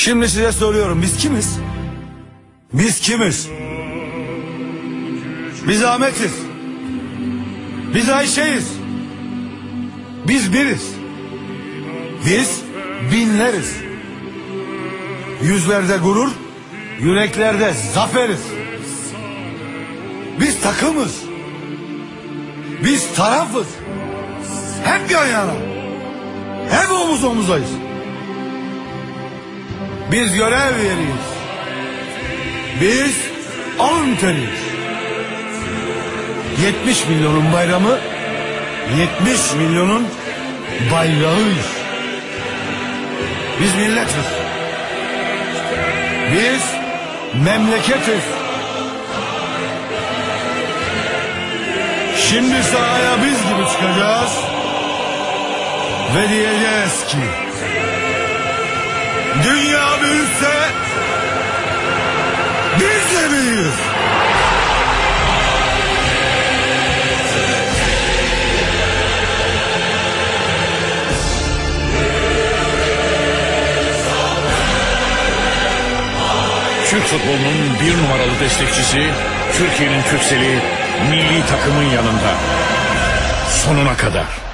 Şimdi size soruyorum biz kimiz? Biz kimiz? Biz Ahmet'iz. Biz Ayşe'yiz. Biz biriz. Biz binleriz. Yüzlerde gurur, yüreklerde zaferiz. Biz takımız. Biz tarafız. Hep yan yana. Hep omuz omuzayız. Biz görev yeriyiz. Biz alın teriyiz. 70 milyonun bayramı 70 milyonun bayrağıyız. Biz milletiz. Biz memleketiz. Şimdi sahaya biz gibi çıkacağız. Ve diyeceğiz ki Dünya büyürse biz de büyürüz. Türk futbolunun bir numaralı destekçisi, Türkiye'nin Türkseli milli takımın yanında. Sonuna kadar.